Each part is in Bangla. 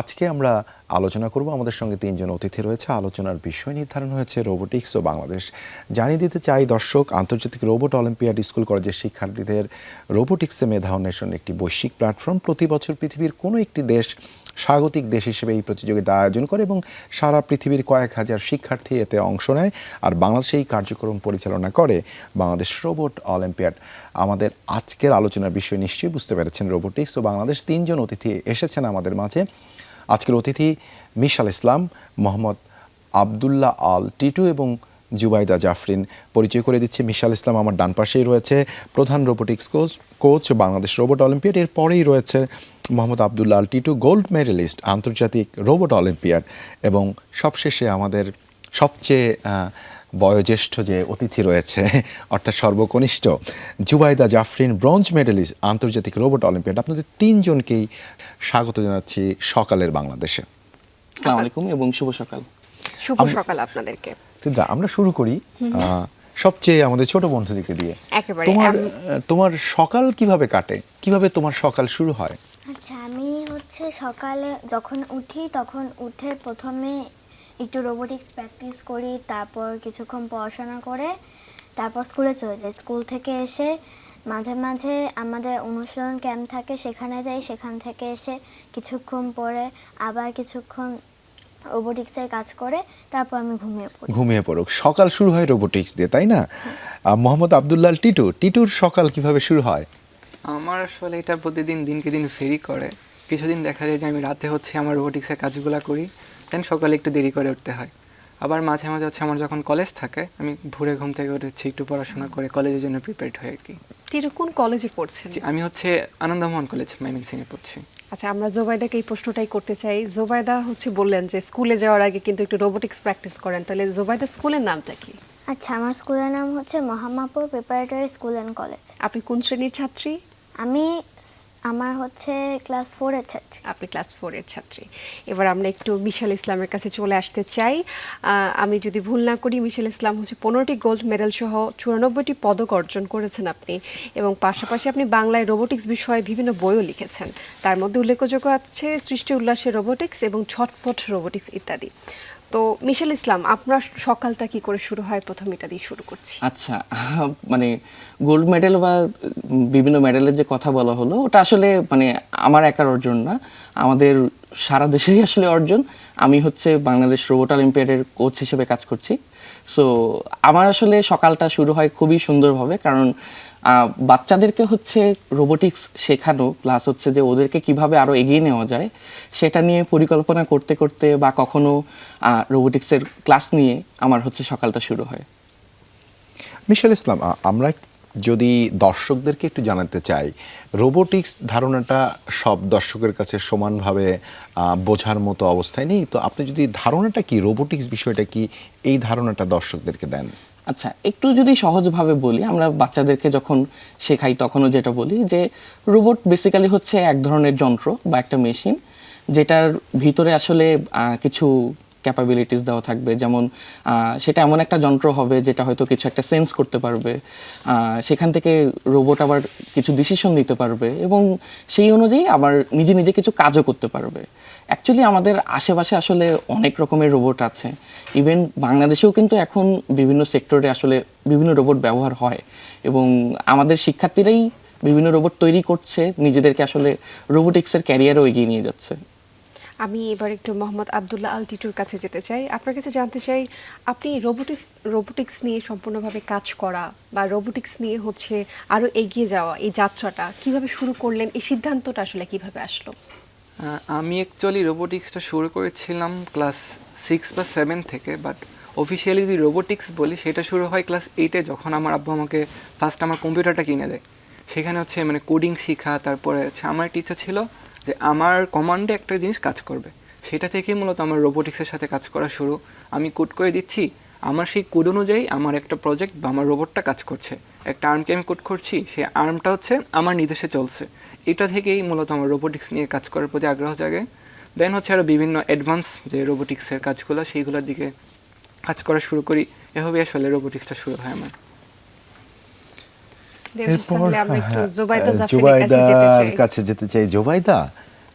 আজকে আমরা আলোচনা করব, আমাদের সঙ্গে তিনজন অতিথি রয়েছে। আলোচনার বিষয় নির্ধারণ হয়েছে রোবোটিক্স ও বাংলাদেশ। জানিয়ে দিতে চাই, দর্শক, আন্তর্জাতিক রোবট অলিম্পিয়াড স্কুল কলেজের শিক্ষার্থীদের রোবোটিক্সে মেধা অন্বেষণ একটি বৈশ্বিক প্ল্যাটফর্ম। প্রতি বছর পৃথিবীর কোনো একটি দেশ স্বাগতিক দেশ হিসেবে এই প্রতিযোগিতা আয়োজন করে এবং সারা পৃথিবীর কয়েক হাজার শিক্ষার্থী এতে অংশ নেয় আর বাংলাদেশে এই কার্যক্রম পরিচালনা করে বাংলাদেশ রোবট অলিম্পিয়াড। আমাদের আজকের আলোচনার বিষয় নিশ্চয়ই বুঝতে পেরেছেন রোবোটিক্স ও বাংলাদেশ তিনজন অতিথি এসেছেন আমাদের মাঝে। আজকের অতিথি মিশাল ইসলাম, মোহাম্মদ আবদুল্লাহ আল টিটু এবং জুবাইদা জাফরিন। পরিচয় করে দিচ্ছে মিশাল ইসলাম, আমার ডান পাশেই রয়েছে প্রধান robotics coach coach Bangladesh robot olympiad. এর পরেই রয়েছে মোহাম্মদ আবদুল্লাহ আল টিটু গোল্ড মেডেলিস্ট আন্তর্জাতিক রোবট অলিম্পিয়াড এবং সবশেষে আমাদের সবচেয়ে আহ, বয়োজ্যেষ্ঠ যে অতিথি রয়েছে অর্থাৎ সর্বকনিষ্ঠ জুবাইদা জাফরিন ব্রোঞ্জ মেডেলিস্ট আন্তর্জাতিক রোবট অলিম্পিয়াড। আপনাদের তিনজনকেই স্বাগত জানাচ্ছি সকালের বাংলাদেশে। আসসালামু আলাইকুম এবং শুভ সকাল। শুভ সকাল আপনাদেরকে। আমরা শুরু করি আহ, সবচেয়ে আমাদের ছোট বন্ধুদেরকে দিয়ে। তোমার তোমার সকাল কীভাবে কাটে? কীভাবে তোমার সকাল শুরু হয়? আচ্ছা আমি হচ্ছে সকালে যখন উঠি তখন উঠে প্রথমে একটু রোবোটিক্স প্র্যাকটিস করি, তারপর কিছুক্ষণ পড়াশোনা করে, তারপর স্কুলে চলে যাই। স্কুল থেকে এসে মাঝে মাঝে আমাদের অনুশীলন ক্যাম্প থাকে, সেখানে যাই, সেখান থেকে এসে কিছুক্ষণ পরে আবার কিছুক্ষণ রোবোটিক্সের কাজ করে, তারপর আমি ঘুমিয়ে পড়ি। ঘুমিয়ে পড়ো সকাল শুরু হয় রোবোটিক্স দিয়ে, তাই না? মোহাম্মদ আবদুল্লাহ টিটু, টিটুর সকাল কীভাবে শুরু হয়? আমার আসলে এটা প্রতিদিন দিনকে দিন ফেরি করে। কিছুদিন দেখা যায় যে আমি রাতে হচ্ছে আমার রোবোটিক্সের কাজগুলো করি দেন সকালে একটু দেরি করে উঠতে হয়। আবার মাঝে মাঝে হচ্ছে আমার যখন কলেজ থাকে আমি ভোরে ঘুম থেকে উঠেছি একটু পড়াশোনা করে কলেজের জন্য প্রিপেয়ার্ড হই আর কি তিরু কোন কলেজে পড়ছেন? আমি হচ্ছে আনন্দমোহন কলেজ মাইমিংসিংয়ে পড়ছি। আচ্ছা আমরা জোবাইদাকে এই প্রশ্নটাই করতে চাই। জোবাইদা হচ্ছে বললেন যে স্কুলে যাওয়ার আগে কিন্তু একটু রোবোটিক্স প্র্যাকটিস করেন। তাহলে জোবাইদা স্কুলের নামটা কি? আচ্ছা আমার স্কুলের নাম হচ্ছে Mohamapur preparatory school and college আপনি কোন শ্রেণির ছাত্রী? আমি আমার হচ্ছে ক্লাস ফোরের ছাত্রী। আপনি ক্লাস ফোরের ছাত্রী। এবার আমরা একটু মিশাল ইসলামের কাছে চলে আসতে চাই। আমি যদি ভুল না করি মিশাল ইসলাম হচ্ছে পনেরোটি গোল্ড মেডেল সহ চুরানব্বইটি পদক অর্জন করেছেন আপনি এবং পাশাপাশি আপনি বাংলায় রোবোটিক্স বিষয়ে বিভিন্ন বইও লিখেছেন। তার মধ্যে উল্লেখযোগ্য আছে সৃষ্টি উল্লাসের রোবোটিক্স এবং ছটফট রোবোটিক্স ইত্যাদি। তো মিশেল ইসলাম, আপনার সকালটা কি করে শুরু হয়? প্রথম এটা দিয়ে শুরু করছি। আচ্ছা মানে গোল্ড মেডেল বা বিভিন্ন মেডেলের যে কথা বলা হলো, ওটা আসলে মানে আমার একার অর্জন না। আমাদের সারা দেশেই আসলে অর্জন। আমি হচ্ছে বাংলাদেশ রোবট অলিম্পিয়াডের কোচ হিসেবে কাজ করছি। সো আমার আসলে সকালটা শুরু হয় খুবই সুন্দরভাবে, কারণ বাচ্চাদেরকে হচ্ছে রোবোটিক্স শেখানো প্লাস হচ্ছে যে ওদেরকে কীভাবে আরও এগিয়ে নেওয়া যায়, সেটা নিয়ে পরিকল্পনা করতে করতে বা কখনো রোবোটিক্সের ক্লাস নিয়ে আমার হচ্ছে সকালটা শুরু হয়। মিশাল ইসলাম আমরা যদি দর্শকদেরকে একটু জানাতে চাই রোবোটিক্স ধারণাটা সব দর্শকের কাছে সমানভাবে বোঝার মতো অবস্থায় নেই, তো আপনি যদি ধারণাটা কি রোবোটিক্স বিষয়টা কি, এই ধারণাটা দর্শকদেরকে দেন। আচ্ছা একটু যদি সহজভাবে বলি, আমরা বাচ্চাদেরকে যখন শেখাই তখনও যেটা বলি যে, রোবট বেসিক্যালি হচ্ছে এক ধরনের যন্ত্র বা একটা মেশিন, যেটার ভিতরে আসলে কিছু ক্যাপাবিলিটিস দেওয়া থাকবে। যেমন সেটা এমন একটা যন্ত্র হবে যেটা হয়তো কিছু একটা সেন্স করতে পারবে সেখান থেকে রোবট আবার কিছু ডিসিশন নিতে পারবে এবং সেই অনুযায়ী আবার নিজে নিজে কিছু কাজও করতে পারবে। অ্যাকচুয়ালি আমাদের আশেপাশে আসলে অনেক রকমের রোবট আছে। ইভেন বাংলাদেশেও কিন্তু এখন বিভিন্ন সেক্টরে আসলে বিভিন্ন রোবট ব্যবহার হয় এবং আমাদের শিক্ষার্থীরাই বিভিন্ন রোবট তৈরি করছে, নিজেদেরকে আসলে রোবোটিক্সের ক্যারিয়ারও এগিয়ে নিয়ে যাচ্ছে। আমি এবার একটু মোহাম্মদ আবদুল্লাহ আল টিটুর কাছে যেতে চাই। আপনার কাছে জানতে চাই, আপনি রোবোটিক্স রোবোটিক্স নিয়ে সম্পূর্ণভাবে কাজ করা বা রোবোটিক্স নিয়ে হচ্ছে আরও এগিয়ে যাওয়া, এই যাত্রাটা কীভাবে শুরু করলেন, এই সিদ্ধান্তটা আসলে কীভাবে আসলো? আমি অ্যাকচুয়ালি রোবোটিক্সটা শুরু করেছিলাম ক্লাস সিক্স বা সেভেন থেকে বাট অফিসিয়ালি যদি রোবোটিক্স বলি, সেটা শুরু হয় ক্লাস এইটে যখন আমার আব্বু আমাকে ফার্স্ট আমার কম্পিউটারটা কিনে দেয়। সেখানে হচ্ছে মানে কোডিং শেখা, তারপরে হচ্ছে আমার ইচ্ছা ছিল যে আমার কমান্ডে একটা জিনিস কাজ করবে। সেটা থেকেই মূলত আমার রোবোটিক্সের সাথে কাজ করা শুরু। আমি কোড করে দিচ্ছি আমার সেই কোড অনুযায়ী আমার একটা প্রজেক্ট বা আমার রোবটটা কাজ করছে। একটা আর্মকে আমি কোড করছি সেই আর্মটা হচ্ছে আমার নির্দেশে চলছে। এটা থেকেই মূলত আমার রোবোটিক্স নিয়ে কাজ করার প্রতি আগ্রহ জাগে। দেন হচ্ছে আরও বিভিন্ন অ্যাডভান্স যে রোবোটিক্সের কাজগুলো সেইগুলোর দিকে কাজ করা শুরু করি। এভাবে আসলে রোবোটিক্সটা শুরু হয় আমার। হ্যাঁ, জুবাইদার। কাছে যেতে চাই। জোবাইদা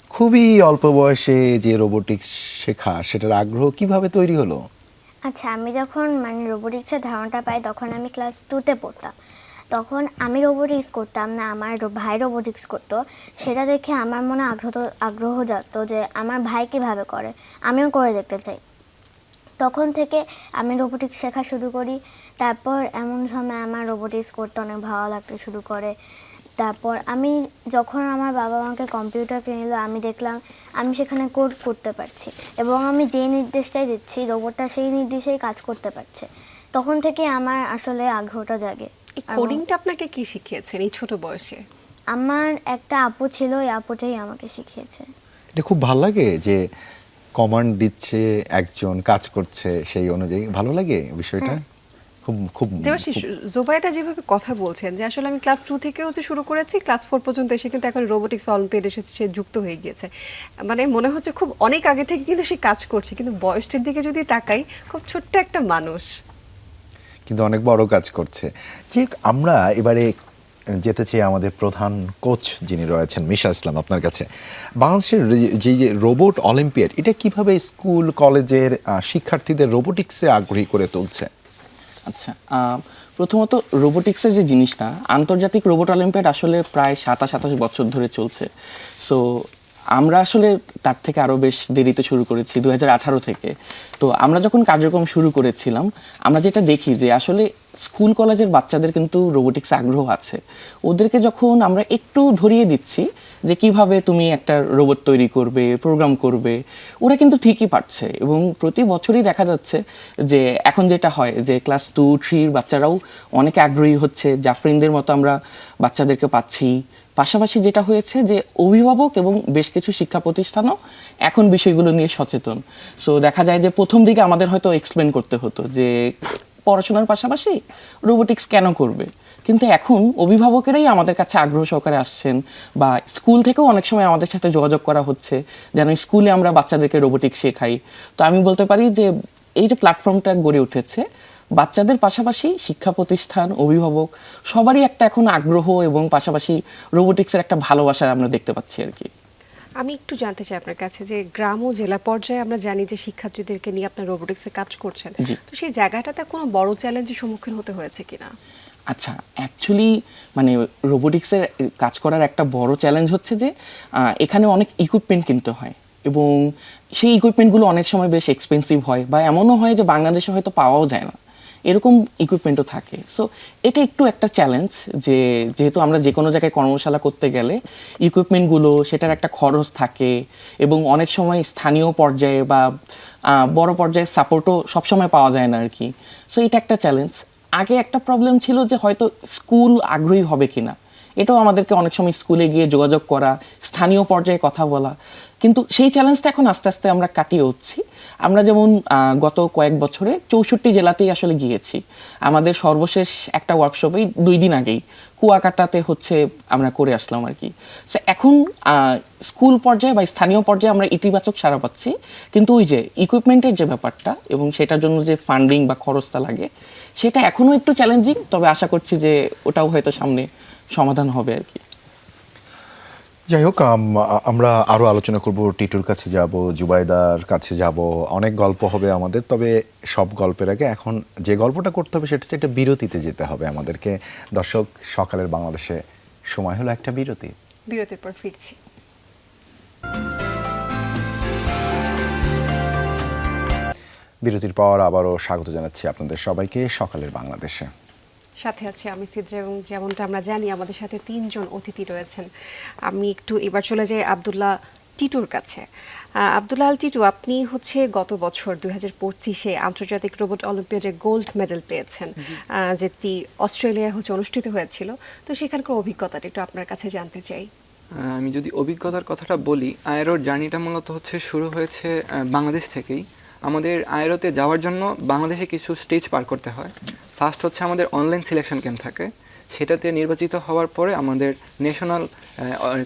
খুবই অল্প বয়সে যে রোবোটিক্স শেখা সেটার আগ্রহ কীভাবে তৈরি হলো? আচ্ছা আমি যখন মানে রোবোটিক্সের ধারণাটা পাই, তখন আমি ক্লাস টুতে পড়তাম। তখন আমি রোবোটিক্স করতাম না, আমার ভাই রোবোটিক্স করতো। সেটা দেখে আমার মনে আগ্রহ আগ্রহ জাগত যে আমার ভাই কীভাবে করে, আমিও করে দেখতে চাই। তখন থেকে আমি রোবোটিক্স শেখা শুরু করি। তারপর এমন সময় আমার রোবোটিক্স করতে অনেক ভালো লাগতে শুরু করে। তারপর আমি যখন আমার বাবা আমাকে কম্পিউটার কিনে দিল আমি দেখলাম আমি সেখানে কোড করতে পারছি এবং আমি যে নির্দেশটাই দিচ্ছি রোবটটা সেই নির্দেশেই কাজ করতে পারছে। তখন থেকে আমার আসলে আগ্রহটা জাগে। এই কোডিংটা আপনাকে কি শিখিয়েছেন এই ছোট বয়সে? আমার একটা আপু ছিল ওই আপুটাই আমাকে শিখিয়েছে। এটা খুব ভালো লাগে যে কমান্ড দিচ্ছে একজন কাজ করছে সেই অনুযায়ী। ভালো লাগে বিষয়টা? খুব খুব দেবাশিস জোবাইদা যেভাবে কথা বলছেন যে আসলে আমি ক্লাস টু থেকে হচ্ছে শুরু করেছি ক্লাস ফোর পর্যন্ত এসে কিন্তু এখন রোবোটিক্স অলিম্পিয়াড এসে সে যুক্ত হয়ে গিয়েছে। মানে মনে হচ্ছে খুব অনেক আগে থেকে কিন্তু সে কাজ করছে কিন্তু বয়সটির দিকে যদি তাকাই খুব ছোট্ট একটা মানুষ। কিন্তু অনেক বড় কাজ করছে। ঠিক আমরা এবারে যেতে চাই আমাদের প্রধান কোচ যিনি রয়েছেন মিশা ইসলাম আপনার কাছে। বাংলাদেশের যে- যে যে রোবট অলিম্পিয়াড এটা কীভাবে স্কুল কলেজের শিক্ষার্থীদের রোবোটিক্সে আগ্রহী করে তুলছে? আচ্ছা প্রথমত রোবোটিক্সের যে জিনিসটা, আন্তর্জাতিক রোবট অলিম্পিয়াড আসলে প্রায় সাতাশ সাতাশ বছর ধরে চলছে। সো আমরা আসলে তার থেকে আরও বেশ দেরিতে শুরু করেছি দু থেকে। তো আমরা যখন কার্যক্রম শুরু করেছিলাম, আমরা যেটা দেখি যে আসলে স্কুল কলেজের বাচ্চাদের কিন্তু রোবোটিক্সে আগ্রহ আছে। ওদেরকে যখন আমরা একটু ধরিয়ে দিচ্ছি যে কীভাবে তুমি একটা রোবট তৈরি করবে, প্রোগ্রাম করবে, ওরা কিন্তু ঠিকই পারছে এবং প্রতি বছরই দেখা যাচ্ছে যে এখন যেটা হয় যে ক্লাস টু, থ্রির বাচ্চারাও অনেকে আগ্রহী হচ্ছে, জাফরিনদের মতো আমরা বাচ্চাদেরকে পাচ্ছি। পাশাপাশি যেটা হয়েছে যে অভিভাবক এবং বেশ কিছু শিক্ষা প্রতিষ্ঠানও এখন বিষয়গুলো নিয়ে সচেতন। সো দেখা যায় যে প্রথম দিকে আমাদের হয়তো এক্সপ্লেন করতে হতো যে পড়াশোনার পাশাপাশি রোবোটিক্স কেন করবে? কিন্তু এখন অভিভাবকেরাই আমাদের কাছে আগ্রহ সহকারে আসছেন বা স্কুল থেকেও অনেক সময় আমাদের সাথে যোগাযোগ করা হচ্ছে, যেন স্কুলে আমরা বাচ্চাদেরকে রোবোটিক্স শেখাই। তো আমি বলতে পারি যে এই যে প্ল্যাটফর্মটা গড়ে উঠেছে, বাচ্চাদের পাশাপাশি শিক্ষা প্রতিষ্ঠান, অভিভাবক, সবারই একটা এখন আগ্রহ এবং পাশাপাশি রোবোটিক্সের একটা ভালোবাসা আমরা দেখতে পাচ্ছি আর কি। আমি একটু জানতে চাই আপনার কাছে যে গ্রাম ও জেলা পর্যায়ে আমরা জানি যে শিক্ষার্থীদেরকে নিয়ে আপনার রোবোটিক্সে কাজ করছেন। তো সেই জায়গাটাতে কোনো বড় চ্যালেঞ্জের সম্মুখীন হতে হয়েছে কিনা? আচ্ছা অ্যাকচুয়ালি মানে রোবোটিক্সের কাজ করার একটা বড় চ্যালেঞ্জ হচ্ছে যে এখানে অনেক ইকুইপমেন্ট কিনতে হয় এবং সেই ইকুইপমেন্টগুলো অনেক সময় বেশ এক্সপেন্সিভ হয় বা এমনও হয় যে বাংলাদেশে হয়তো পাওয়াও যায় না। এরকম ইকুইপমেন্টও থাকে। সো এটা একটু একটা চ্যালেঞ্জ যে, যেহেতু আমরা যে কোনো জায়গায় কর্মশালা করতে গেলে ইকুইপমেন্টগুলো সেটার একটা খরচ থাকে এবং অনেক সময় স্থানীয় পর্যায়ে বা বড় পর্যায়ে সাপোর্টও সবসময় পাওয়া যায় না আর কি সো এটা একটা চ্যালেঞ্জ আগে একটা প্রবলেম ছিল যে, হয়তো স্কুল আগ্রহী হবে কিনা। এটাও আমাদেরকে অনেক সময় স্কুলে গিয়ে যোগাযোগ করা, স্থানীয় পর্যায়ে কথা বলা। কিন্তু সেই চ্যালেঞ্জটা এখন আস্তে আস্তে আমরা কাটিয়ে উঠছি। আমরা যেমন গত কয়েক বছরে চৌষট্টি জেলাতেই আসলে গিয়েছি। আমাদের সর্বশেষ একটা ওয়ার্কশপেই দুই দিন আগেই কুয়াকাটাতে হচ্ছে আমরা করে আসলাম আর কি। সো এখন স্কুল পর্যায়ে বা স্থানীয় পর্যায়ে আমরা ইতিবাচক সারা পাচ্ছি। কিন্তু ওই যে ইকুইপমেন্টের যে ব্যাপারটা এবং সেটার জন্য যে ফান্ডিং বা খরচটা লাগে, সেটা এখনও একটু চ্যালেঞ্জিং তবে আশা করছি যে ওটাও হয়তো সামনে সমাধান হবে আর কি। যাই হোক আমরা আরও আলোচনা করব টিটুর কাছে যাব জুবাইদার কাছে যাব অনেক গল্প হবে আমাদের তবে সব গল্পের আগে এখন যে গল্পটা করতে হবে সেটা হচ্ছে একটা বিরতিতে যেতে হবে আমাদেরকে। দর্শক সকালের বাংলাদেশে সময় হলো একটা বিরতি। বিরতির পর ফিরছি। বিরতির পর আবারও স্বাগত জানাচ্ছি আপনাদের সবাইকে সকালের বাংলাদেশে। সাথে আছে আমি সিদ্রা এবং যেমনটা আমরা জানি আমাদের সাথে তিনজন অতিথি রয়েছেন। আমি একটু এবার চলে যাই আবদুল্লাহ টিটুর কাছে। আবদুল্লাহ আল টিটু আপনি হচ্ছে গত বছর দুই হাজার পঁচিশে আন্তর্জাতিক রোবট অলিম্পিয়াডে গোল্ড মেডেল পেয়েছেন যেটি অস্ট্রেলিয়ায় হচ্ছে অনুষ্ঠিত হয়েছিল। তো সেখানকার অভিজ্ঞতাটা একটু আপনার কাছে জানতে চাই। আমি যদি অভিজ্ঞতার কথাটা বলি আয়রোর জার্নিটা মূলত হচ্ছে শুরু হয়েছে বাংলাদেশ থেকেই। আমাদের আয়রোতে যাওয়ার জন্য বাংলাদেশে কিছু স্টেজ পার করতে হয়। ফার্স্ট হচ্ছে আমাদের অনলাইন সিলেকশন ক্যাম্প থাকে। সেটাতে নির্বাচিত হওয়ার পরে আমাদের ন্যাশনাল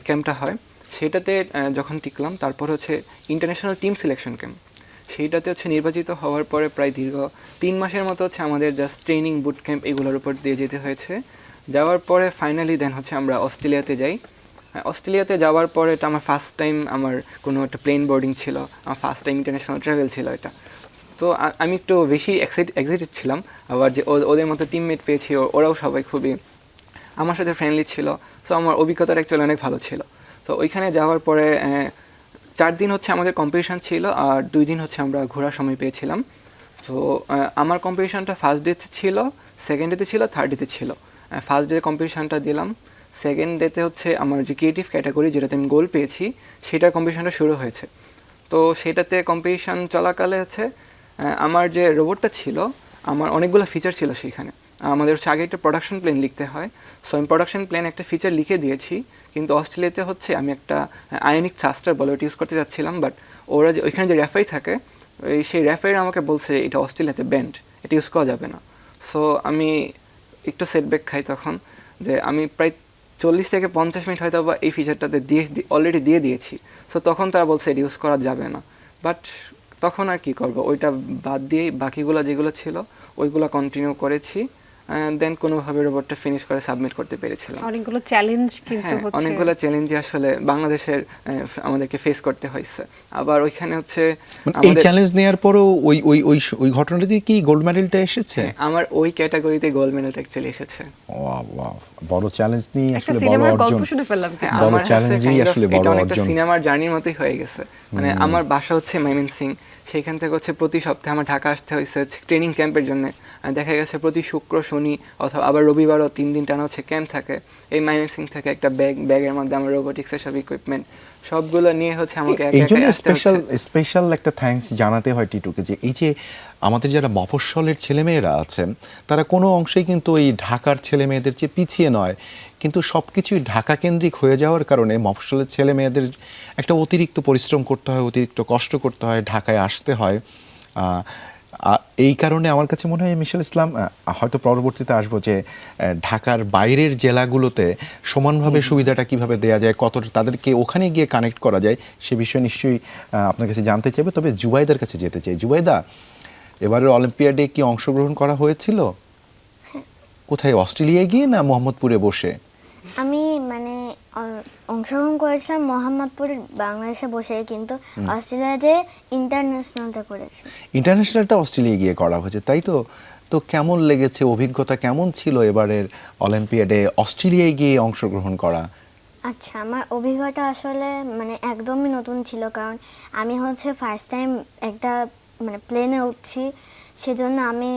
ক্যাম্পটা হয়। সেটাতে যখন টিকলাম, তারপর হচ্ছে ইন্টারন্যাশনাল টিম সিলেকশন ক্যাম্প সেইটাতে হচ্ছে নির্বাচিত হওয়ার পরে প্রায় দীর্ঘ তিন মাসের মতো হচ্ছে আমাদের জাস্ট ট্রেনিং বুট ক্যাম্প এগুলোর উপর দিয়ে যেতে হয়েছে। যাওয়ার পরে ফাইনালি দেন হচ্ছে আমরা অস্ট্রেলিয়াতে যাই। অস্ট্রেলিয়াতে যাওয়ার পরে এটা আমার ফার্স্ট টাইম আমার কোনো একটা প্লেন বোর্ডিং ছিল, আমার ফার্স্ট টাইম ইন্টারন্যাশনাল ট্রাভেল ছিল এটা। তো আমি একটু বেশি এক্সাইটেড ছিলাম, আবার যে ওদের মতো টিমমেট পেয়েছি ওরাও সবাই খুবই আমার সাথে ফ্রেন্ডলি ছিল তো আমার অভিজ্ঞতাটা অ্যাকচুয়ালি অনেক ভালো ছিল। তো ওইখানে যাওয়ার পরে চার দিন হচ্ছে আমাদের কম্পিটিশান ছিল, আর দুই দিন হচ্ছে আমরা ঘোরার সময় পেয়েছিলাম। তো আমার কম্পিটিশানটা ফার্স্ট ডেতে ছিল সেকেন্ড ডেতে ছিল থার্ড ডেতে ছিল। ফার্স্ট ডে কম্পিটিশানটা দিলাম। সেকেন্ড ডেতে হচ্ছে আমার যে ক্রিয়েটিভ ক্যাটাগরি যেটাতে আমি গোল পেয়েছি, সেটার কম্পিটিশনটা শুরু হয়েছে। তো সেটাতে কম্পিটিশন চলাকালে হচ্ছে আমার যে রোবটটা ছিল, আমার অনেকগুলো ফিচার ছিল সেখানে। আমাদের হচ্ছে আগে একটা প্রোডাকশন প্ল্যান লিখতে হয়। সো আমি প্রোডাকশন প্ল্যান একটা ফিচার লিখে দিয়েছি, কিন্তু অস্ট্রেলিয়াতে হচ্ছে আমি একটা আয়নিক থ্রাস্টার বলে ওটা ইউজ করতে যাচ্ছিলাম বাট ওরা যে, ওইখানে যে রেফারি থাকে সেই রেফারি আমাকে বলছে, এটা অস্ট্রেলিয়াতে ব্যান্ড এটা ইউজ করা যাবে না। সো আমি একটু সেটব্যাক খাই তখন, যে আমি প্রায় চল্লিশ থেকে পঞ্চাশ মিনিট হয়তো বা এই ফিচারটাতে দিয়ে অলরেডি দিয়ে দিয়েছি। সো তখন তারা বলছে ইউজ করা যাবে না। বাট তখন আর কি করব? ওইটা বাদ দিয়ে বাকিগুলো যেগুলো ছিল, ওইগুলো কন্টিনিউ করেছি। দেন কোনোভাবে রোবটটা ফিনিশ করে সাবমিট করতে পেরেছিলাম। অনেকগুলো চ্যালেঞ্জ কিন্তু হ্যাঁ হচ্ছে। অনেকগুলো চ্যালেঞ্জে আসলে বাংলাদেশের আমাদেরকে ফেস করতে হয়েছে। আবার ওইখানে হচ্ছে মানে এই চ্যালেঞ্জ নেওয়ার পরও ওই ওই ওই ওই ঘটনাটা দিয়ে কি গোল্ড মেডেলটা এসেছে? হ্যাঁ, আমার ওই ক্যাটাগরিতে গোল্ড মেডেল অ্যাকচুয়ালি এসেছে। Wow, wow. বড় চ্যালেঞ্জ নিয়ে আসলে বড় অর্জন। শুনে ফেললাম হ্যাঁ। বড় আমার challenge কাছে ই kind of আসলে এটা বড় অর্জন। সিনেমার জার্নির মতোই হয়ে গেছে। মানে আমার বাসা হচ্ছে মাইমিন সিং সেখান থেকে হচ্ছে প্রতি সপ্তাহে আমার ঢাকা আসতে হয়েছে ট্রেনিং ক্যাম্পের জন্য। দেখা গেছে প্রতি শুক্র শনি অথবা আবার রবিবারও তিন দিন টানা হচ্ছে ক্যাম্প থাকে। এই মাইমিন সিং থেকে একটা ব্যাগ ব্যাগের মধ্যে আমার রোবোটিক্সের সব ইকুইপমেন্ট সবগুলো নিয়ে হচ্ছে আমাকে একা এই জন্য স্পেশাল স্পেশাল একটা থ্যাঙ্কস জানাতে হয় টিটুকে যে এই যে আমাদের যারা মফস্বলের ছেলেমেয়েরা আছেন তারা কোনো অংশেই কিন্তু এই ঢাকার ছেলে মেয়েদের চেয়ে পিছিয়ে নয়। কিন্তু সব কিছুই ঢাকা কেন্দ্রিক হয়ে যাওয়ার কারণে মফস্বলের ছেলে মেয়েদের একটা অতিরিক্ত পরিশ্রম করতে হয় অতিরিক্ত কষ্ট করতে হয় ঢাকায় আসতে হয়। এই কারণে আমার কাছে মনে হয় মিশেল ইসলাম হয়তো পরবর্তীতে আসব যে ঢাকার বাইরের জেলাগুলোতে সমানভাবে সুবিধাটা কীভাবে দেওয়া যায় কতটা তাদেরকে ওখানে গিয়ে কানেক্ট করা যায় সে বিষয়ে নিশ্চয়ই আপনার কাছে জানতে চাইবে। তবে জুবাইদার কাছে যেতে চাই। জুবাইদা এবারের অলিম্পিয়াডে কি অংশগ্রহণ করা হয়েছিল? কোথায় অস্ট্রেলিয়ায় গিয়ে না মোহাম্মদপুরে বসে? আমি অংশগ্রহণ করেছিলাম মোহাম্মদপুর বাংলাদেশে বসে কিন্তু অস্ট্রেলিয়া যে ইন্টারন্যাশনালটা করেছি। ইন্টারন্যাশনালটা অস্ট্রেলিয়ায় গিয়ে করা হয়েছে তাই তো? তো কেমন লেগেছে? অভিজ্ঞতা কেমন ছিল এবারের অলিম্পিয়াডে অস্ট্রেলিয়ায় গিয়ে অংশগ্রহণ করা? আচ্ছা আমার অভিজ্ঞতা আসলে মানে একদমই নতুন ছিল কারণ আমি হচ্ছে ফার্স্ট টাইম একটা মানে প্লেনে উঠছি সেজন্য আমি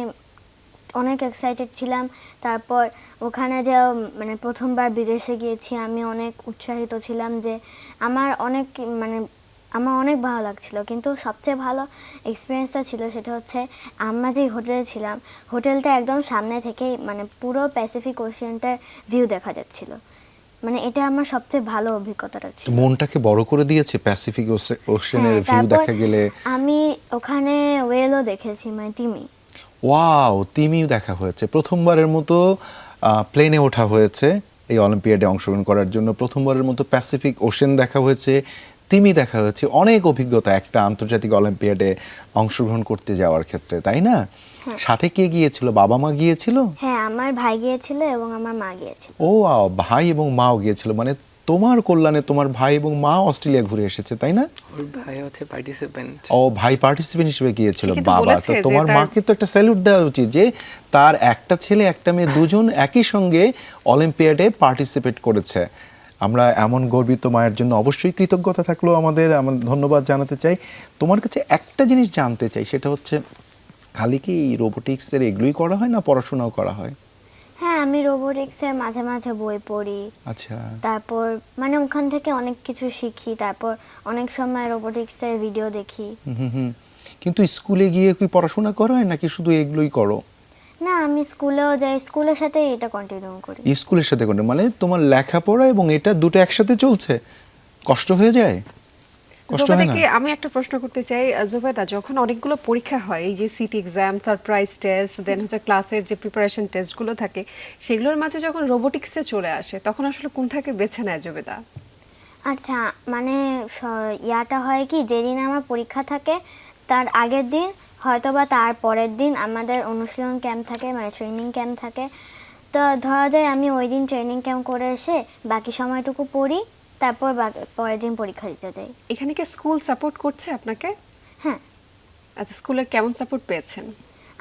অনেক এক্সাইটেড ছিলাম। তারপর ওখানে যে মানে প্রথমবার বিদেশে গিয়েছি আমি অনেক উৎসাহিত ছিলাম যে আমার অনেক মানে আমার অনেক ভালো লাগছিল। কিন্তু সবচেয়ে ভালো এক্সপিরিয়েন্সটা ছিল সেটা হচ্ছে আমরা যে হোটেলে ছিলাম হোটেলটা একদম সামনে থেকেই মানে পুরো প্যাসিফিক ওশিয়ানটার ভিউ দেখা যাচ্ছিল। মানে এটা আমার সবচেয়ে ভালো অভিজ্ঞতাটা ছিল। মনটাকে বড় করে দিয়েছে প্যাসিফিক ওশেনের হ্যাঁ, ভিউ দেখা গেলে? আমি ওখানে ওয়েলও দেখেছি মানে তিমি। ওয়াও তিমিও দেখা হয়েছে। প্রথমবারের মতো প্লেনে ওঠা হয়েছে। এই অলিম্পিয়াডে অংশগ্রহণ করার জন্য প্রথমবারের মতো প্যাসিফিক ওশেন দেখা হয়েছে তিমি দেখা হয়েছে। অনেক অভিজ্ঞতা একটা আন্তর্জাতিক অলিম্পিয়াডে অংশগ্রহণ করতে যাওয়ার ক্ষেত্রে তাই না? সাথে কে গিয়েছিল? বাবা মা গিয়েছিল? হ্যাঁ আমার ভাই গিয়েছিল এবং আমার মা গিয়েছিল। ও ভাই এবং মাও গিয়েছিল। মানে তোমার কল্যাণে তোমার ভাই এবং মা অস্ট্রেলিয়া ঘুরে এসেছে তাই না? ভাই হচ্ছে পার্টিসিপেন্ট ও ভাই পার্টিসিপেন্ট হিসেবে গিয়েছিল বাবা। তো তোমার মাকে তো একটা স্যালুট দেওয়া উচিত যে তার একটা ছেলে একটা মেয়ে দুজন একই সঙ্গে অলিম্পিয়াডে পার্টিসিপেট করেছে। আমরা এমন গর্বিত মায়ের জন্য অবশ্যই কৃতজ্ঞতা থাকল আমাদের। আমার ধন্যবাদ জানাতে চাই। তোমার কাছে একটা জিনিস জানতে চাই সেটা হচ্ছে খালি কি রোবোটিক্সের এগুলোই করা হয় না পড়াশোনাও করা হয়? হ্যাঁ আমি রোবোটিক্সের মাঝে মাঝে বই পড়ি। আচ্ছা। তারপর মানে ওখান থেকে অনেক কিছু শিখি। তারপর অনেক সময় রোবোটিক্সের ভিডিও দেখি। কিন্তু স্কুলে গিয়ে কি পড়াশোনা করো নাকি শুধু এগুলোই করো? না আমি স্কুলেও যাই। স্কুলের সাথে এটা কন্টিনিউ করি। স্কুলের সাথে করে মানে তোমার লেখাপড়া এবং এটা দুটো একসাথে চলছে? কষ্ট হয়ে যায়? কষ্ট হয় না? জোবেদাকে আমি একটা প্রশ্ন করতে চাই জোবেদা যখন অনেকগুলো পরীক্ষা হয় এই যে CT exam surprise test then হচ্ছে ক্লাসের যে প্রিপারেশন টেস্টগুলো থাকে সেগুলোর মাঝে যখন রোবোটিক্সে চলে আসে তখন আসলে কোনটাকে বেছে নেয় জোবেদা আচ্ছা মানে ইয়াটা হয় কি যেদিন আমার পরীক্ষা থাকে তার আগের দিন হয়তো বা তার পরের দিন আমাদের অনুশীলন ক্যাম্প থাকে মানে ট্রেনিং ক্যাম্প থাকে। তো ধরা যায় আমি ওই দিন ট্রেনিং ক্যাম্প করে এসে বাকি সময়টুকু পড়ি তারপর পরের দিন পরীক্ষা দিতে যাই। এখানে কি স্কুল সাপোর্ট করছে আপনাকে? হ্যাঁ। আচ্ছা স্কুলের কেমন সাপোর্ট পেয়েছেন?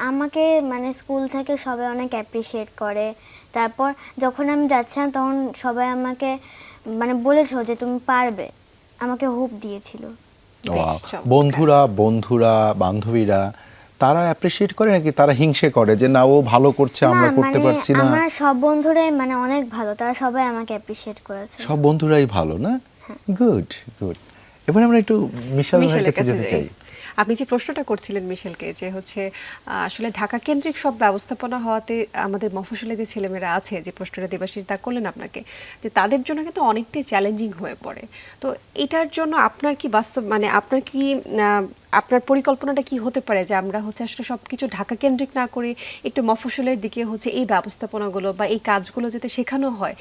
আমাকে মানে স্কুল থেকে সবাই অনেক অ্যাপ্রিসিয়েট করে। তারপর যখন আমি যাচ্ছিলাম তখন সবাই আমাকে মানে বলেছিল যে তুমি পারবে। আমাকে হোপ দিয়েছিল. বন্ধুরা বন্ধুরা বান্ধবীরা তারা অ্যাপ্রিসিয়েট করে নাকি তারা হিংসে করে যে না ও ভালো করছে আমরা করতে মানে পারছি না? আমার সব বন্ধুরাই মানে অনেক ভালো তারা সবাই আমাকে অ্যাপ্রিসিয়েট করেছে। সব বন্ধুরাই ভালো না? হ্যাঁ। গুড গুড এবার আমরা একটু মিশাল ভাইয়ের কাছে যেতে চাই। আপনি যে প্রশ্নটা করছিলেন মিশেলকে যে হচ্ছে আসলে ঢাকা কেন্দ্রিক সব ব্যবস্থাপনা হওয়াতে আমাদের মফস্বলে যে ছেলেমেয়েরা আছে, যে প্রশ্নটা দেবাশিস তা করলেন আপনাকে, যে তাদের জন্য কিন্তু অনেকটাই চ্যালেঞ্জিং হয়ে পড়ে। তো এটার জন্য আপনার কি বাস্তব মানে আপনার কি আপনার পরিকল্পনাটা কি হতে পারে যে আমরা হচ্ছে আসলে সব কিছু ঢাকা কেন্দ্রিক না করে একটু মফসলের দিকে হচ্ছে এই ব্যবস্থাপনাগুলো বা এই কাজগুলো যাতে শেখানো হয়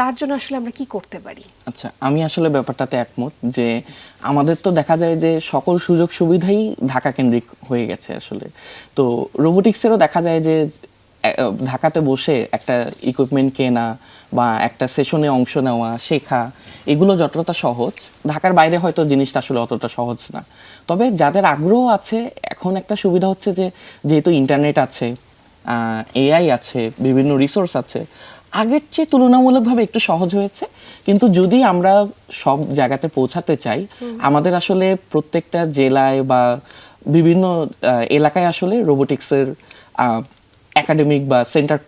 তার জন্য আসলে আমরা কি করতে পারি? আচ্ছা আমি আসলে ব্যাপারটাতে একমত যে আমাদের তো দেখা যায় যে সকল সুযোগ সুবিধাই ঢাকা কেন্দ্রিক হয়ে গেছে আসলে। তো রোবোটিক্সেরও দেখা যায় যে ঢাকাতে বসে একটা ইকুইপমেন্ট কেনা বা একটা সেশনে অংশ নেওয়া, শেখা, এগুলো যতটা সহজ, ঢাকার বাইরে হয়তো জিনিসটা আসলে অতটা সহজ না। তবে যাদের আগ্রহ আছে, এখন একটা সুবিধা হচ্ছে যে যেহেতু ইন্টারনেট আছে এআই আছে, বিভিন্ন রিসোর্স আছে আগের চেয়ে তুলনামূলকভাবে একটু সহজ হয়েছে। কিন্তু যদি আমরা সব জায়গাতে পৌঁছাতে চাই আমাদের আসলে প্রত্যেকটা জেলায় বা বিভিন্ন এলাকায় আসলে রোবোটিক্সের একাডেমিক বা সেন্টার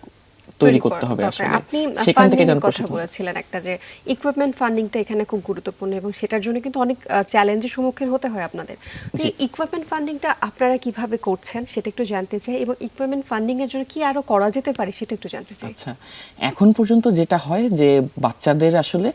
তৈরি করতে হবে আসলে। আপনি সেখান থেকে যেন কথা বলেছিলেন একটা যে ইকুইপমেন্ট ফান্ডিংটা এখানে খুব গুরুত্বপূর্ণ এবং সেটার জন্য কিন্তু অনেক চ্যালেঞ্জের সম্মুখীন হতে হয় আপনাদের। তো ইকুইপমেন্ট ফান্ডিংটা আপনারা কীভাবে করছেন সেটা একটু জানতে চাই এবং ইকুইপমেন্ট ফান্ডিং এর জন্য কি আরও করা যেতে পারে সেটা একটু জানতে চাই। আচ্ছা এখন পর্যন্ত যেটা হয় যে বাচ্চাদের আসলে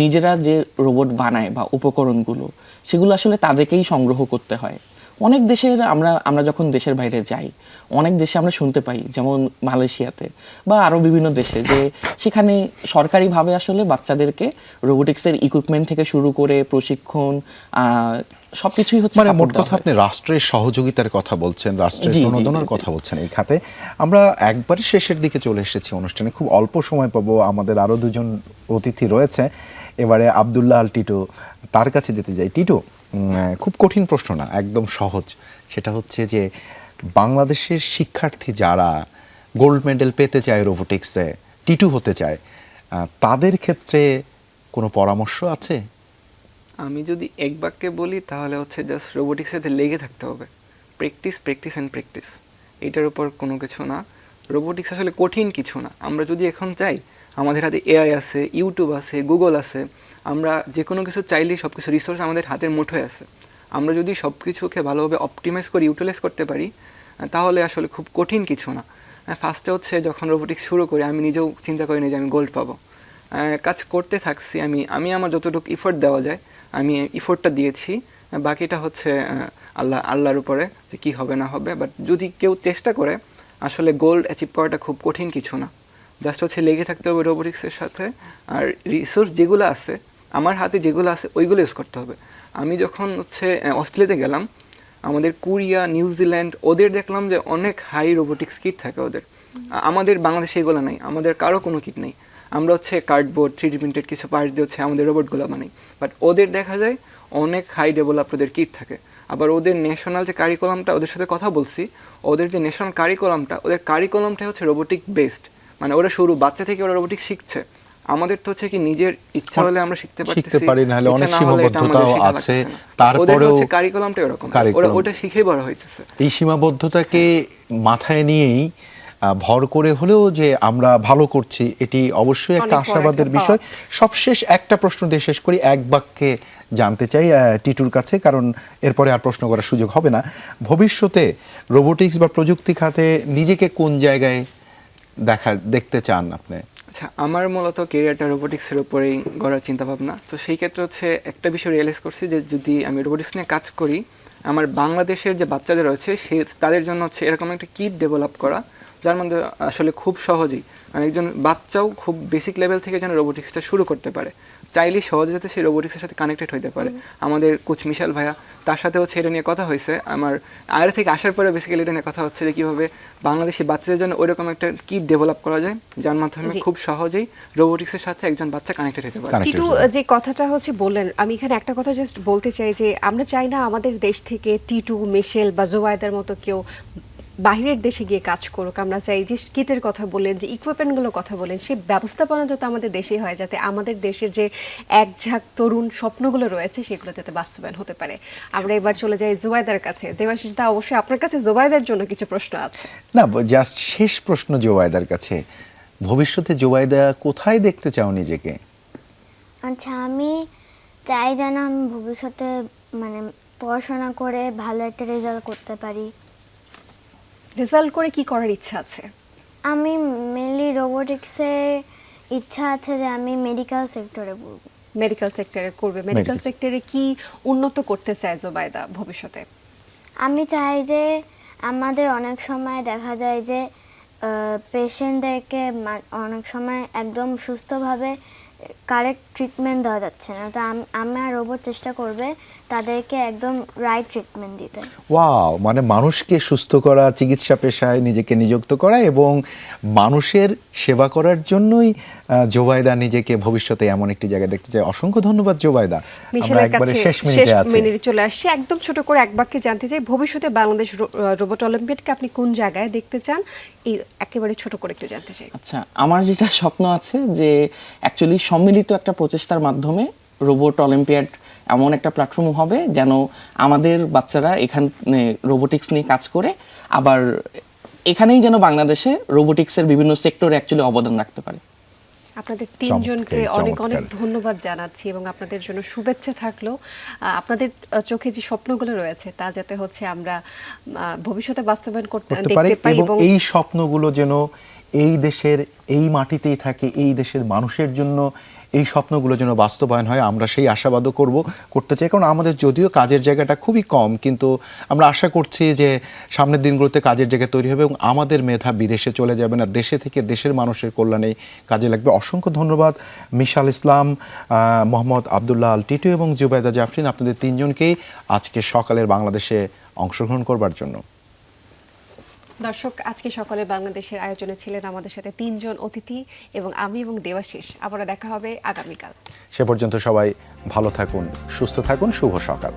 নিজেরা যে রোবট বানায় বা উপকরণগুলো সেগুলো আসলে তাদেরকেই সংগ্রহ করতে হয়। অনেক দেশের আমরা আমরা যখন দেশের বাইরে যাই অনেক দেশে আমরা শুনতে পাই যেমন মালয়েশিয়াতে বা আরও বিভিন্ন দেশে যে সেখানে সরকারিভাবে আসলে বাচ্চাদেরকে রোবোটিক্সের ইকুইপমেন্ট থেকে শুরু করে প্রশিক্ষণ সব কিছুই হচ্ছে মানে মোট কথা আপনি রাষ্ট্রের সহযোগিতার কথা বলছেন রাষ্ট্রের প্রণোদনার। কথা বলছেন এই খাতে। আমরা একবারই শেষের দিকে চলে এসেছি অনুষ্ঠানে খুব অল্প সময় পাবো আমাদের আরও দুজন অতিথি রয়েছে। এবারে আবদুল্লাহ আল টিটো তার কাছে যেতে যাই। টিটো খুব কঠিন প্রশ্ন না, একদম সহজ। সেটা হচ্ছে যে বাংলাদেশের শিক্ষার্থী যারা গোল্ড মেডেল পেতে চায় রোবোটিক্সে টিটু হতে চায় তাদের ক্ষেত্রে কোনো পরামর্শ আছে? আমি যদি এক বাক্যে বলি, তাহলে হচ্ছে জাস্ট রোবোটিক্সের লেগে থাকতে হবে। প্র্যাকটিস প্র্যাকটিস অ্যান্ড প্র্যাকটিস এটার উপর কোনো কিছু না। রোবোটিক্স আসলে কঠিন কিছু না। আমরা যদি এখন চাই আমাদের হাতে এআই আছে ইউটিউব আছে গুগল আছে, আমরা যে কোনো কিছু চাইলেই সব কিছু রিসোর্স আমাদের হাতের মুঠোয় আছে। আমরা যদি সব কিছুকে ভালোভাবে অপটিমাইজ করে ইউটিলাইজ করতে পারি, তাহলে আসলে খুব কঠিন কিছু না। ফার্স্টে হচ্ছে যখন রোবোটিক্স শুরু করি, আমি নিজেও চিন্তা করিনি যে আমি গোল্ড পাবো। কাজ করতে থাকছি আমি আমি আমার যতটুকু ইফোর্ট দেওয়া যায়, আমি ইফোর্টটা দিয়েছি। বাকিটা হচ্ছে আল্লাহ, আল্লাহর উপরে যে কী হবে না হবে। বাট যদি কেউ চেষ্টা করে, আসলে গোল্ড অ্যাচিভ করাটা খুব কঠিন কিছু না। জাস্ট হচ্ছে লেগে থাকতে হবে রোবোটিক্সের সাথে। আর রিসোর্স যেগুলো আছে, আমার হাতে যেগুলো আছে, ওইগুলো ইউজ করতে হবে। আমি যখন হচ্ছে অস্ট্রেলিয়াতে গেলাম, আমাদের কোরিয়া নিউজিল্যান্ড ওদের দেখলাম যে অনেক হাই রোবোটিক্স কিট থাকে ওদের। আমাদের বাংলাদেশে এগুলো নাই, আমাদের কারও কোনো কিট নেই। আমরা হচ্ছে কার্ডবোর্ড থ্রি ডি প্রিন্টেড কিছু পার্টস দিয়ে হচ্ছে আমাদের রোবটগুলো বানাই। বাট ওদের দেখা যায় অনেক হাই ডেভেলপ ওদের কিট থাকে। আবার ওদের ন্যাশনাল যে কারিকুলামটা ওদের সাথে কথা বলছি, ওদের যে ন্যাশনাল কারিকুলামটা ওদের কারিকুলামটা হচ্ছে রোবোটিক বেসড মানে ওরা শুরু বাচ্চা থেকে ওরা রোবোটিক শিখছে। আমাদের তো হচ্ছে কি নিজের ইচ্ছা হলে আমরা শিখতে পারতেছি। শিখতে পারি, নাহলে না হলে আমাদের সীমাবদ্ধতাও আছে। তারপরেও হচ্ছে কারিকুলামটা এরকম। ওরা ওটা শিখে বড় হয়েছে এই সীমাবদ্ধতাকে মাথায় নিয়েই আহ, ভর করে হলেও যে আমরা ভালো করছি এটি অবশ্যই একটা আশাবাদের বিষয়। সবশেষ একটা প্রশ্ন দিয়ে শেষ করি এক বাক্যে জানতে চাই আহ, টিটুর কাছে কারণ এরপরে আর প্রশ্ন করার সুযোগ হবে না। ভবিষ্যতে রোবোটিক্স বা প্রযুক্তি খাতে নিজেকে কোন জায়গায় দেখা, দেখতে চান আপনি? আচ্ছা আমার মূলত কেরিয়ারটা রোবোটিক্সের উপরেই গড়ার চিন্তা ভাবনা তো সেই ক্ষেত্রে হচ্ছে একটা বিষয় রিয়েলাইজ করছি যে যদি আমি রোবোটিক্স নিয়ে কাজ করি, আমার বাংলাদেশের যে বাচ্চাদের রয়েছে, সে, তাদের জন্য হচ্ছে এরকম একটা কিট ডেভেলপ করা, যার মধ্যে আসলে খুব সহজেই মানে একজন বাচ্চাও খুব বেসিক লেভেল থেকে যেন রোবোটিক্সটা শুরু করতে পারে। চাইলেই সহজে যাতে সেই রোবোটিক্সের সাথে কানেক্টেড হতে পারে। আমাদের কোচ মিশাল ভাইয়া তার সাথে হচ্ছে এটা নিয়ে কথা হয়েছে। আমার আগে থেকে আসার পরে বেসিক্যালি এটা নিয়ে কথা হচ্ছে যে কীভাবে বাংলাদেশি বাচ্চাদের জন্য ওইরকম একটা কি ডেভেলপ করা যায় যার মাধ্যমে খুব সহজেই রোবোটিক্সের সাথে একজন বাচ্চা কানেক্টেড হতে পারে। টিটু যে কথাটা হচ্ছে বললেন আমি এখানে একটা কথা জাস্ট বলতে চাই যে আমরা চাই না আমাদের দেশ থেকে টিটু মিশেল বা জোবায়দার মতো কেউ বাইরের দেশে গিয়ে কাজ করুক। আমরা চাই যে কিটের কথা বলেন যে ইকুইপমেন্টগুলোর কথা বলেন সেই ব্যবস্থাপনা যাতে আমাদের দেশেই হয় যাতে আমাদের দেশের যে এক ঝাঁক তরুণ স্বপ্নগুলো রয়েছে সেগুলো যাতে বাস্তবায়ন হতে পারে। আমরা এবার চলে যাই জোবায়দার কাছে। দেবাশিস দা অবশ্যই আপনার কাছে জোবায়দার জন্য কিছু প্রশ্ন আছে। না জাস্ট শেষ প্রশ্ন জোবায়দার কাছে। ভবিষ্যতে জোবায়দা কোথায় দেখতে চাও নিজেকে? আচ্ছা আমি চাই যেন আমি ভবিষ্যতে মানে পড়াশোনা করে ভালো একটা রেজাল্ট করতে পারি। রেজাল্ট করে কি করার ইচ্ছা আছে? আমি মেনলি রোবোটিক্সে ইচ্ছা আছে যে আমি মেডিকেল সেক্টরে পড়ব। মেডিকেল সেক্টরে করবে। মেডিকেল সেক্টরে কি উন্নত করতে চায় জোবায়দা ভবিষ্যতে? আমি চাই যে আমাদের অনেক সময় দেখা যায় যে পেশেন্টদেরকে অনেক সময় একদম সুস্থভাবে কারেক্ট ট্রিটমেন্ট দেওয়া যাচ্ছে না। তো আম- আমার রোবট চেষ্টা করবে তাদেরকে একদম রাইট ট্রিটমেন্ট দিতে ওয়াও মানে মানুষকে সুস্থ করা চিকিৎসা পেশায় নিজেকে নিযুক্ত করা এবং মানুষের সেবা করার জন্যই আহ, জোবায়দা নিজেকে ভবিষ্যতে এমন একটি জায়গায় দেখতে চাই অসংখ্য ধন্যবাদ জোবায়দা। আমরা একবারে শেষ শেষ মিনিটে আছি। মিনিটে চলে আসছে। একদম ছোট করে এক বাক্যে জানতে চাই ভবিষ্যতে বাংলাদেশ রোবট অলিম্পিয়াডকে আপনি কোন জায়গায় দেখতে চান? এই একেবারে ছোট করে একটু জানতে চাই। আচ্ছা আমার যেটা স্বপ্ন আছে যে অ্যাকচুয়ালি সম্মিলিত একটা প্রচেষ্টার মাধ্যমে রোবট অলিম্পিয়াড এমন একটা প্ল্যাটফর্ম হবে যেন আমাদের বাচ্চারা এখানে রোবোটিক্স নিয়ে কাজ করে আবার এখানেই যেন বাংলাদেশে রোবোটিক্সের বিভিন্ন সেক্টরে অ্যাকচুয়ালি অবদান রাখতে পারে। আপনাদের তিনজনকে অনেক অনেক ধন্যবাদ জানাচ্ছি এবং আপনাদের জন্য শুভেচ্ছা থাকল। আহ, আপনাদের চোখে যে স্বপ্নগুলো রয়েছে তা যাতে হচ্ছে আমরা ভবিষ্যতে বাস্তবায়ন করতে পারে দেখতে পাই এবং এবং এই স্বপ্নগুলো যেন এই দেশের এই মাটিতেই থাকে এই দেশের মানুষের জন্য এই স্বপ্নগুলো যেন বাস্তবায়ন হয়, আমরা সেই আশাবাদও করব, করতে চাই। কারণ আমাদের যদিও কাজের জায়গাটা খুবই কম, কিন্তু আমরা আশা করছি যে সামনের দিনগুলোতে কাজের জায়গা তৈরি হবে এবং আমাদের মেধা বিদেশে চলে যাবে না, দেশে থেকে দেশের মানুষের কল্যাণে কাজে লাগবে। অসংখ্য ধন্যবাদ মিশাল ইসলাম মোহাম্মদ আবদুল্লাহ আল টিটু এবং জুবাইদা জাফরিন, আপনাদের তিনজনকেই আজকে সকালের বাংলাদেশে অংশগ্রহণ করবার জন্য। দর্শক, আজকে সকালে বাংলাদেশের আয়োজনে ছিলেন আমাদের সাথে তিনজন অতিথি এবং আমি এবং দেবাশিস। আবারও দেখা হবে আগামীকাল। সে পর্যন্ত সবাই ভালো থাকুন, সুস্থ থাকুন, শুভ সকাল।